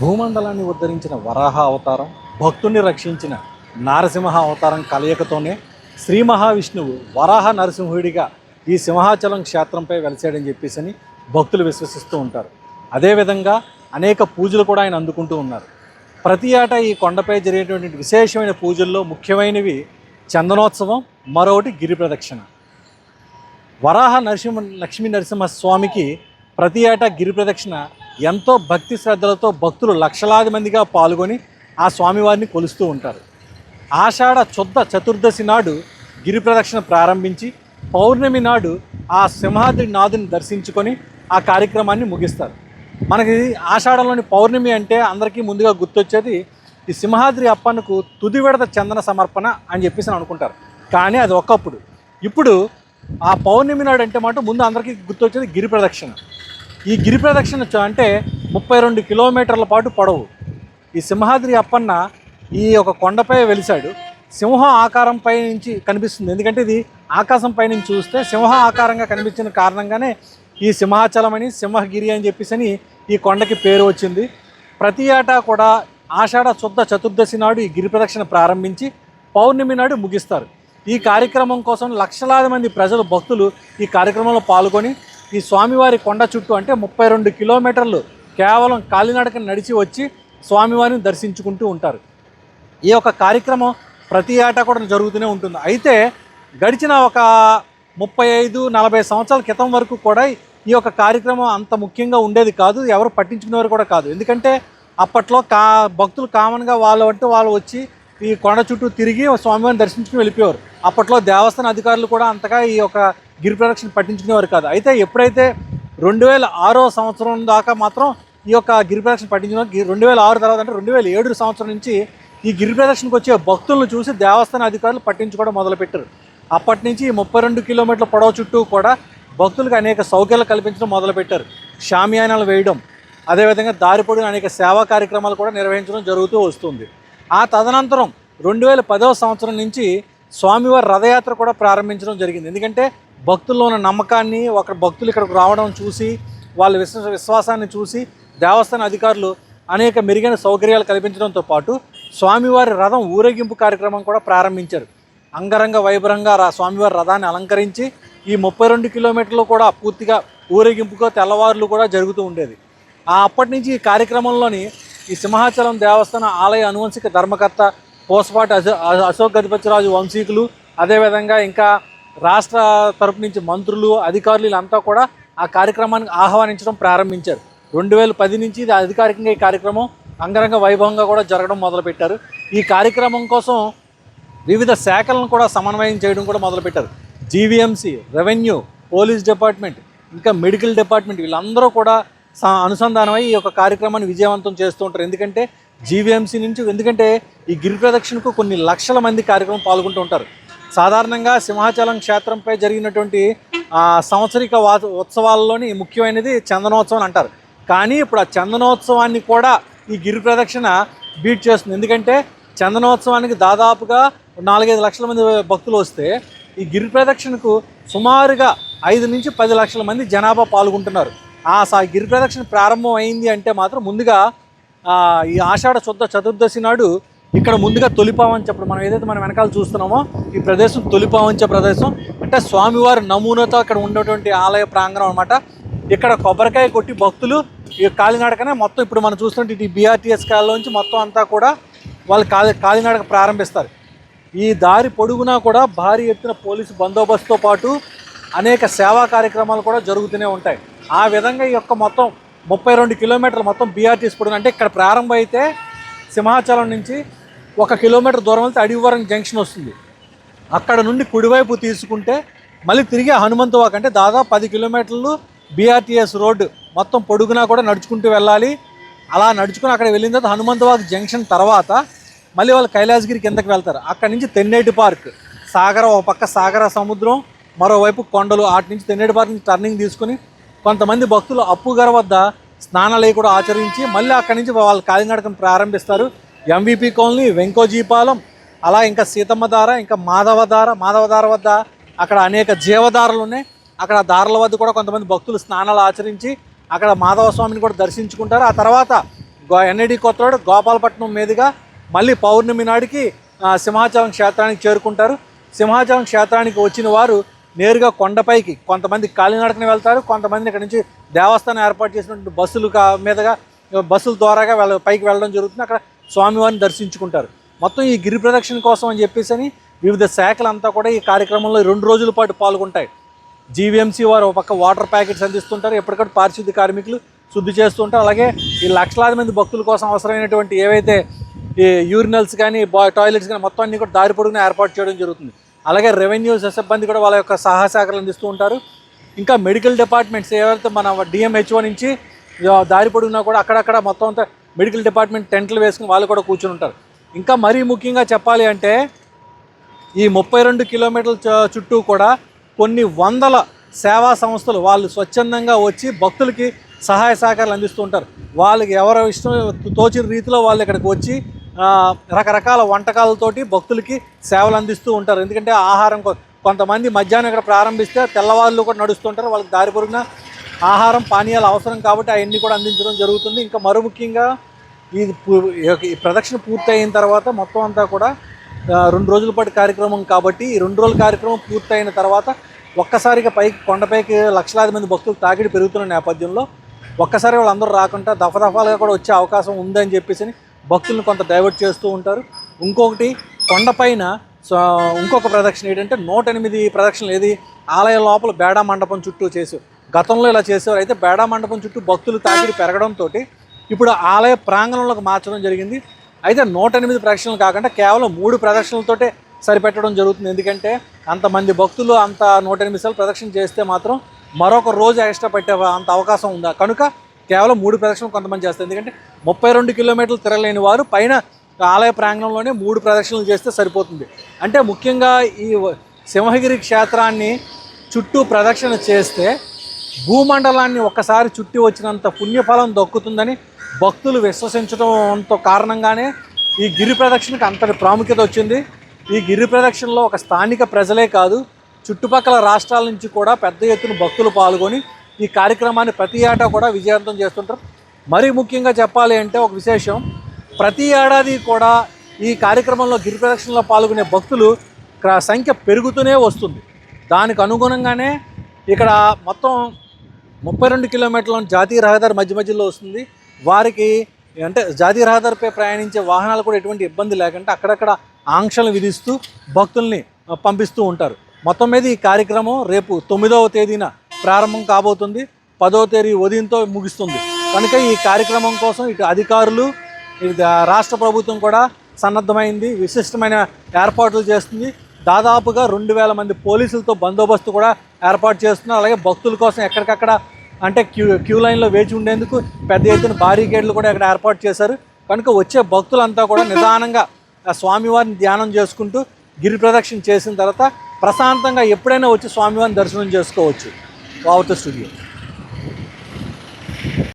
భూమండలాన్ని ఉద్ధరించిన వరాహ అవతారం భక్తుణ్ణి రక్షించిన నారసింహ అవతారం కలయికతోనే శ్రీ మహావిష్ణువు వరాహ నరసింహుడిగా ఈ సింహాచలం క్షేత్రంపై వెలిసాడని చెప్పేసి అని భక్తులు విశ్వసిస్తూ ఉంటారు. అదేవిధంగా అనేక పూజలు కూడా ఆయన అందుకుంటూ ఉన్నారు. ప్రతి ఏటా ఈ కొండపై జరిగేటువంటి విశేషమైన పూజల్లో ముఖ్యమైనవి చందనోత్సవం మరొకటి గిరి ప్రదక్షిణ. వరాహ నరసింహ లక్ష్మీ నరసింహ స్వామికి ప్రతి ఏటా గిరి ప్రదక్షిణ ఎంతో భక్తి శ్రద్ధలతో భక్తులు లక్షలాది మందిగా పాల్గొని ఆ స్వామివారిని కొలుస్తూ ఉంటారు. ఆషాఢ శుద్ధ చతుర్దశి నాడు గిరి ప్రదక్షిణ ప్రారంభించి పౌర్ణమి నాడు ఆ సింహాద్రి నాథుని దర్శించుకొని ఆ కార్యక్రమాన్ని ముగిస్తారు. మనకి ఆషాఢంలోని పౌర్ణమి అంటే అందరికీ ముందుగా గుర్తొచ్చేది ఈ సింహాద్రి అప్పన్నకు తుది విడత చందన సమర్పణ అని చెప్పేసి అనుకుంటారు. కానీ అది ఒకప్పుడు. ఇప్పుడు ఆ పౌర్ణమి నాడు అంటే మాట ముందు అందరికీ గుర్తొచ్చేది గిరి ప్రదక్షిణ. ఈ గిరి ప్రదక్షిణ చ- అంటే ముప్పై రెండు కిలోమీటర్ల పాటు పొడవు. ఈ సింహాద్రి అప్పన్న ఈ ఒక కొండపై వెలిశాడు. సింహం ఆకారం పై నుంచి కనిపిస్తుంది. ఎందుకంటే ఇది ఆకాశం పై నుంచి చూస్తే సింహ ఆకారంగా కనిపించిన కారణంగానే ఈ సింహాచలం అని సింహగిరి అని చెప్పేసి అని ఈ కొండకి పేరు వచ్చింది. ప్రతి ఏటా కూడా ఆషాఢ శుద్ధ చతుర్దశి నాడు ఈ గిరి ప్రదక్షిణ ప్రారంభించి పౌర్ణమి నాడు ముగిస్తారు. ఈ కార్యక్రమం కోసం లక్షలాది మంది ప్రజలు భక్తులు ఈ కార్యక్రమంలో పాల్గొని ఈ స్వామివారి కొండ చుట్టూ అంటే ముప్పై రెండు కిలోమీటర్లు కేవలం కాలినడక నడిచి వచ్చి స్వామివారిని దర్శించుకుంటూ ఉంటారు. ఈ యొక్క కార్యక్రమం ప్రతి ఏటా కూడా జరుగుతూనే ఉంటుంది. అయితే గడిచిన ఒక ముప్పై ఐదు నలభై సంవత్సరాల క్రితం వరకు కూడా ఈ యొక్క కార్యక్రమం అంత ముఖ్యంగా ఉండేది కాదు. ఎవరు పట్టించుకునేవారు కూడా కాదు. ఎందుకంటే అప్పట్లో కా భక్తులు కామన్గా వాళ్ళు అంటే వాళ్ళు వచ్చి ఈ కొండ చుట్టూ తిరిగి స్వామివారిని దర్శించుకుని వెళ్ళిపోయారు అప్పట్లో దేవస్థాన అధికారులు కూడా అంతగా ఈ యొక్క గిరి ప్రదక్షిణ పట్టించుకునేవారు కాదు. అయితే ఎప్పుడైతే రెండు వేల ఆరో సంవత్సరం దాకా మాత్రం ఈ యొక్క గిరి ప్రదక్షిణ పట్టించిన రెండు వేల ఆరు తర్వాత అంటే రెండు వేల ఏడు సంవత్సరం నుంచి ఈ గిరి ప్రదక్షిణకు వచ్చే భక్తులను చూసి దేవస్థాన అధికారులు పట్టించుకోవడం మొదలుపెట్టారు. అప్పటి నుంచి ఈ ముప్పై రెండు కిలోమీటర్ల పొడవు చుట్టూ కూడా భక్తులకు అనేక సౌకర్యాలు కల్పించడం మొదలుపెట్టారు. షామియానాలు వేయడం అదేవిధంగా దారి పొడిన అనేక సేవా కార్యక్రమాలు కూడా నిర్వహించడం జరుగుతూ వస్తుంది. ఆ తదనంతరం రెండు వేల పదవ సంవత్సరం నుంచి స్వామివారి రథయాత్ర కూడా ప్రారంభించడం జరిగింది. ఎందుకంటే భక్తుల్లో ఉన్న నమ్మకాన్ని ఒక భక్తులు ఇక్కడికి రావడం చూసి వాళ్ళ విశ్వ విశ్వాసాన్ని చూసి దేవస్థాన అధికారులు అనేక మెరుగైన సౌకర్యాలు కల్పించడంతో పాటు స్వామివారి రథం ఊరేగింపు కార్యక్రమం కూడా ప్రారంభించారు. అంగరంగ వైభరంగా రా స్వామివారి రథాన్ని అలంకరించి ఈ ముప్పై రెండు కిలోమీటర్లు కూడా పూర్తిగా ఊరేగింపుగా తెల్లవారులు కూడా జరుగుతూ ఉండేది. ఆ అప్పటి నుంచి ఈ కార్యక్రమంలోని ఈ సింహాచలం దేవస్థాన ఆలయ అనువంశిక ధర్మకర్త పోసపాటి అశో అశోక్ గజపతిరాజు వంశీకులు అదేవిధంగా ఇంకా రాష్ట్ర తరపు నుంచి మంత్రులు అధికారులు వీళ్ళంతా కూడా ఆ కార్యక్రమానికి ఆహ్వానించడం ప్రారంభించారు. రెండు వేల పది నుంచి ఇది అధికారికంగా ఈ కార్యక్రమం అంగరంగ వైభవంగా కూడా జరగడం మొదలుపెట్టారు. ఈ కార్యక్రమం కోసం వివిధ శాఖలను కూడా సమన్వయం చేయడం కూడా మొదలుపెట్టారు. జీవీఎంసీ రెవెన్యూ పోలీస్ డిపార్ట్మెంట్ ఇంకా మెడికల్ డిపార్ట్మెంట్ వీళ్ళందరూ కూడా అనుసంధానమై ఈ యొక్క కార్యక్రమాన్ని విజయవంతం చేస్తూ ఉంటారు. ఎందుకంటే జీవీఎంసీ నుంచి ఎందుకంటే ఈ గిరి ప్రదక్షిణకు కొన్ని లక్షల మంది కార్యక్రమం పాల్గొంటూ ఉంటారు. సాధారణంగా సింహాచలం క్షేత్రంపై జరిగినటువంటి సంవత్సరిక వా ఉత్సవాల్లోని ముఖ్యమైనది చందనోత్సవం అంటారు. కానీ ఇప్పుడు ఆ చందనోత్సవాన్ని కూడా ఈ గిరి ప్రదక్షిణ బీట్ చేస్తుంది. ఎందుకంటే చందనోత్సవానికి దాదాపుగా నాలుగైదు లక్షల మంది భక్తులు వస్తే ఈ గిరి ప్రదక్షిణకు సుమారుగా ఐదు నుంచి పది లక్షల మంది జనాభా పాల్గొంటున్నారు. ఆ గిరి ప్రదక్షిణ ప్రారంభం అయింది అంటే మాత్రం ముందుగా ఈ ఆషాఢ శుద్ధ చతుర్దశి నాడు ఇక్కడ ముందుగా తొలిపావంచప్పుడు మనం ఏదైతే మనం వెనకాల చూస్తున్నామో ఈ ప్రదేశం తొలిపావంచ ప్రదేశం. అంటే స్వామివారి నమూనాతో అక్కడ ఉన్నటువంటి ఆలయ ప్రాంగణం అనమాట ఇక్కడ కొబ్బరికాయ కొట్టి భక్తులు ఈ కాలినడకనే మొత్తం ఇప్పుడు మనం చూస్తుంటే ఈ బీఆర్టీఎస్ కాలంలోంచి మొత్తం అంతా కూడా వాళ్ళు కాలి కాలినడక ప్రారంభిస్తారు. ఈ దారి పొడుగునా కూడా భారీ ఎత్తున పోలీసు బందోబస్తుతో పాటు అనేక సేవా కార్యక్రమాలు కూడా జరుగుతూనే ఉంటాయి. ఆ విధంగా ఈ యొక్క మొత్తం ముప్పై రెండు కిలోమీటర్లు మొత్తం బీఆర్టీఎస్ పొడుగు అంటే ఇక్కడ ప్రారంభం అయితే సింహాచలం నుంచి ఒక కిలోమీటర్ దూరం వెళ్తే అడివరం జంక్షన్ వస్తుంది. అక్కడ నుండి కుడివైపు తీసుకుంటే మళ్ళీ తిరిగి హనుమంతవాక్ అంటే దాదాపు పది కిలోమీటర్లు బీఆర్టీఎస్ రోడ్డు మొత్తం పొడుగునా కూడా నడుచుకుంటూ వెళ్ళాలి. అలా నడుచుకుని అక్కడ వెళ్ళిన తర్వాత హనుమంతవాక్ జంక్షన్ తర్వాత మళ్ళీ వాళ్ళు కైలాసగిరి కిందకి వెళ్తారు. అక్కడ నుంచి తెన్నేటి పార్క్ సాగర ఒక పక్క సాగర సముద్రం మరోవైపు కొండలు అటు నుంచి తెన్నేటి పార్క్ నుంచి టర్నింగ్ తీసుకుని కొంతమంది భక్తులు అప్పుగార వద్ద స్నానాలయ కూడా ఆచరించి మళ్ళీ అక్కడి నుంచి వాళ్ళు కాలినడకం ప్రారంభిస్తారు. ఎంవిపి కాలనీ వెంకోజీపాలెం అలా ఇంకా సీతమ్మ దార ఇంకా మాధవధార మాధవధార వద్ద అక్కడ అనేక జీవధారలు ఉన్నాయి. అక్కడ దారుల వద్ద కూడా కొంతమంది భక్తులు స్నానాలు ఆచరించి అక్కడ మాధవ స్వామిని కూడా దర్శించుకుంటారు. ఆ తర్వాత గో ఎన్ఐడి కొత్తవాడు గోపాలపట్నం మీదుగా మళ్ళీ పౌర్ణమి నాడికి సింహాచలం క్షేత్రానికి చేరుకుంటారు. సింహాచలం క్షేత్రానికి వచ్చిన వారు నేరుగా కొండపైకి కొంతమంది కాలినడకన వెళ్తారు కొంతమంది ఇక్కడ నుంచి దేవస్థానం ఏర్పాటు చేసినటువంటి బస్సులు కా- మీదుగా బస్సుల ద్వారాగా వెళ్ళ పైకి వెళ్ళడం జరుగుతుంది. అక్కడ స్వామివారిని దర్శించుకుంటారు. మొత్తం ఈ గిరి ప్రదక్షిణ కోసం అని చెప్పేసి అని వివిధ శాఖలంతా కూడా ఈ కార్యక్రమంలో రెండు రోజుల పాటు పాల్గొంటాయి. జీవీఎంసీ వారు ఒక పక్క వాటర్ ప్యాకెట్స్ అందిస్తుంటారు ఎప్పటికప్పుడు పారిశుద్ధ్య కార్మికులు శుద్ధి చేస్తుంటారు. అలాగే ఈ లక్షలాది మంది భక్తుల కోసం అవసరమైనటువంటి ఏవైతే ఈ యూరినల్స్ కానీ బా టాయిలెట్స్ కానీ మొత్తం అన్ని కూడా దారి పొడుగున ఏర్పాటు చేయడం జరుగుతుంది. అలాగే రెవెన్యూ సిబ్బంది కూడా వాళ్ళ యొక్క సహాయ అందిస్తూ ఉంటారు. ఇంకా మెడికల్ డిపార్ట్మెంట్స్ ఏవైతే మన డిఎంహెచ్ఓ నుంచి దారి పొడుగునా కూడా అక్కడక్కడ మొత్తం అంతా మెడికల్ డిపార్ట్మెంట్ టెంట్లు వేసుకుని వాళ్ళు కూడా కూర్చుని ఉంటారు. ఇంకా మరీ ముఖ్యంగా చెప్పాలి అంటే ఈ ముప్పై రెండు కిలోమీటర్ల చుట్టూ కూడా కొన్ని వందల సేవా సంస్థలు వాళ్ళు స్వచ్ఛందంగా వచ్చి భక్తులకి సహాయ సహకారాలు అందిస్తూ ఉంటారు. వాళ్ళకి ఎవరు ఇష్టం తోచిన రీతిలో వాళ్ళు ఇక్కడికి వచ్చి రకరకాల వంటకాలతోటి భక్తులకి సేవలు అందిస్తూ ఉంటారు. ఎందుకంటే ఆహారం కొంతమంది మధ్యాహ్నం ఇక్కడ ప్రారంభిస్తే తెల్లవాళ్ళు కూడా నడుస్తుంటారు. వాళ్ళకి దారి పొరుగున ఆహారం పానీయాలు అవసరం కాబట్టి అవన్నీ కూడా అందించడం జరుగుతుంది. ఇంకా మరో ముఖ్యంగా ఇది ఈ ప్రదక్షిణ పూర్తయిన తర్వాత మొత్తం అంతా కూడా రెండు రోజుల పాటు కార్యక్రమం కాబట్టి ఈ రెండు రోజుల కార్యక్రమం పూర్తయిన తర్వాత ఒక్కసారిగా పైకి కొండపైకి లక్షలాది మంది భక్తులు తాకిడి పెరుగుతున్న నేపథ్యంలో ఒక్కసారి వాళ్ళందరూ రాకుండా దఫదఫాలుగా కూడా వచ్చే అవకాశం ఉందని చెప్పేసి అని భక్తులను కొంత డైవర్ట్ చేస్తూ ఉంటారు. ఇంకొకటి కొండపైన సో ఇంకొక ప్రదక్షిణ ఏంటంటే నూట ఎనిమిది ప్రదక్షిణలు ఏది? ఆలయం లోపల బేడా మండపం చుట్టూ చేసి గతంలో ఇలా చేసేవారు. అయితే బేడా మండపం చుట్టూ భక్తులు తాకిడి పెరగడంతో ఇప్పుడు ఆలయ ప్రాంగణంలోకి మార్చడం జరిగింది. అయితే నూట ఎనిమిది ప్రదక్షిణలు కాకుండా కేవలం మూడు ప్రదక్షిణలతోటే సరిపెట్టడం జరుగుతుంది. ఎందుకంటే అంతమంది భక్తులు అంత నూట ఎనిమిది సార్లు ప్రదక్షిణ చేస్తే మాత్రం మరొక రోజు ఎక్స్ట్రా పెట్టే అంత అవకాశం ఉందా? కనుక కేవలం మూడు ప్రదక్షిణలు కొంతమంది చేస్తారు. ఎందుకంటే ముప్పై రెండు కిలోమీటర్లు తిరగలేని వారు పైన ఆలయ ప్రాంగణంలోనే మూడు ప్రదక్షిణలు చేస్తే సరిపోతుంది. అంటే ముఖ్యంగా ఈ సింహగిరి క్షేత్రాన్ని చుట్టూ ప్రదక్షిణ చేస్తే భూమండలాన్ని ఒక్కసారి చుట్టి వచ్చినంత పుణ్యఫలం దక్కుతుందని భక్తులు విశ్వసించడంతో కారణంగానే ఈ గిరి ప్రదక్షిణకు అంతటి ప్రాముఖ్యత వచ్చింది. ఈ గిరి ప్రదక్షిణలో ఒక స్థానిక ప్రజలే కాదు చుట్టుపక్కల రాష్ట్రాల నుంచి కూడా పెద్ద ఎత్తున భక్తులు పాల్గొని ఈ కార్యక్రమాన్ని ప్రతి ఏటా కూడా విజయవంతం చేస్తుంటారు. మరీ ముఖ్యంగా చెప్పాలి అంటే ఒక విశేషం. ప్రతి ఏడాది కూడా ఈ కార్యక్రమంలో గిరి ప్రదక్షిణలో పాల్గొనే భక్తులు సంఖ్య పెరుగుతూనే వస్తుంది. దానికి అనుగుణంగానే ఇక్కడ మొత్తం ముప్పై రెండు కిలోమీటర్ల జాతీయ రహదారి మధ్య మధ్యలో వస్తుంది. వారికి అంటే జాతీయ రహదారిపై ప్రయాణించే వాహనాలు కూడా ఎటువంటి ఇబ్బంది లేకుండా అక్కడక్కడ ఆంక్షలు విధిస్తూ భక్తుల్ని పంపిస్తూ ఉంటారు. మొత్తం మీద ఈ కార్యక్రమం రేపు తొమ్మిదవ తేదీన ప్రారంభం కాబోతుంది. పదో తేదీ ఉదయంతో ముగుస్తుంది. కనుక ఈ కార్యక్రమం కోసం ఇటు అధికారులు రాష్ట్ర ప్రభుత్వం కూడా సన్నద్ధమైంది విశిష్టమైన ఏర్పాట్లు చేస్తుంది. దాదాపుగా రెండు వేల మంది పోలీసులతో బందోబస్తు కూడా ఏర్పాటు చేస్తున్నారు. అలాగే భక్తుల కోసం ఎక్కడికక్కడ అంటే క్యూ క్యూ లైన్లో వేచి ఉండేందుకు పెద్ద ఎత్తున బారికేడ్లు కూడా ఇక్కడ ఏర్పాటు చేశారు. కనుక వచ్చే భక్తులంతా కూడా నిదానంగా స్వామివారిని ధ్యానం చేసుకుంటూ గిరి ప్రదక్షిణ చేసిన తర్వాత ప్రశాంతంగా ఎప్పుడైనా వచ్చి స్వామివారిని దర్శనం చేసుకోవచ్చు. alta subida.